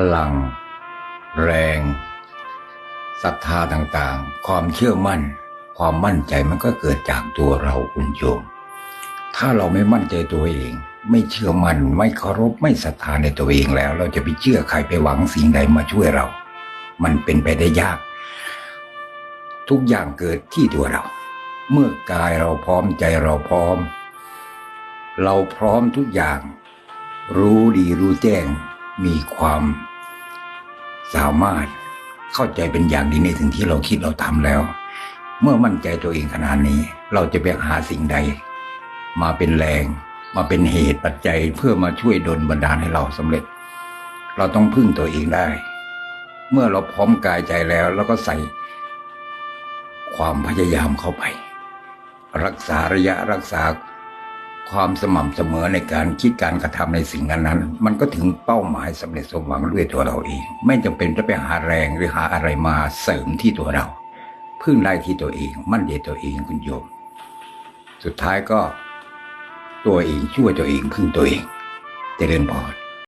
พลัง แรงศรัทธาต่างๆ ความเชื่อมั่น ความมั่นใจมันก็เกิดจากตัวเราคุณโยม ถ้าเราไม่มั่นใจตัวเอง ไม่เชื่อมัน่นไม่เคารพไม่ศรัทธาในตัวเองแล้ว เราจะไปเชื่อใครไปหวังสิ่งใดมาช่วยเรา มันเป็นไปได้ยาก ทุกอย่างเกิดที่ตัวเรา เมื่อกายเราพร้อมใจเราพร้อม เราพร้อมทุกอย่าง รู้ดีรู้แจ้ง มีความสามารถเข้าใจเป็นอย่างดีในสิ่งที่เราคิดเราทำแล้ว เมื่อมั่นใจตัวเองขนาดนี้ เราจะไปหาสิ่งใด มาเป็นแรง มาเป็นเหตุปัจจัยเพื่อมาช่วยดลบันดาลให้เราสำเร็จ เราต้องพึ่งตัวเองได้ เมื่อเราพร้อมกายใจแล้วเราก็ใส่ ความพยายามเข้าไป รักษาระยะรักษา ความสม่ำเสมอในการคิดการกระทำในสิ่งนั้นๆ มันก็ถึงเป้าหมายสำเร็จสมหวังด้วยตัวเราเอง ไม่จำเป็นจะไปหาแรงหรือหาอะไรมาเสริมที่ตัวเรา พึ่งได้ที่ตัวเอง มั่นใจตัวเองคุณโยม สุดท้ายก็ ตัวเองช่วยตัวเองพึ่งตัวเองเจริญพร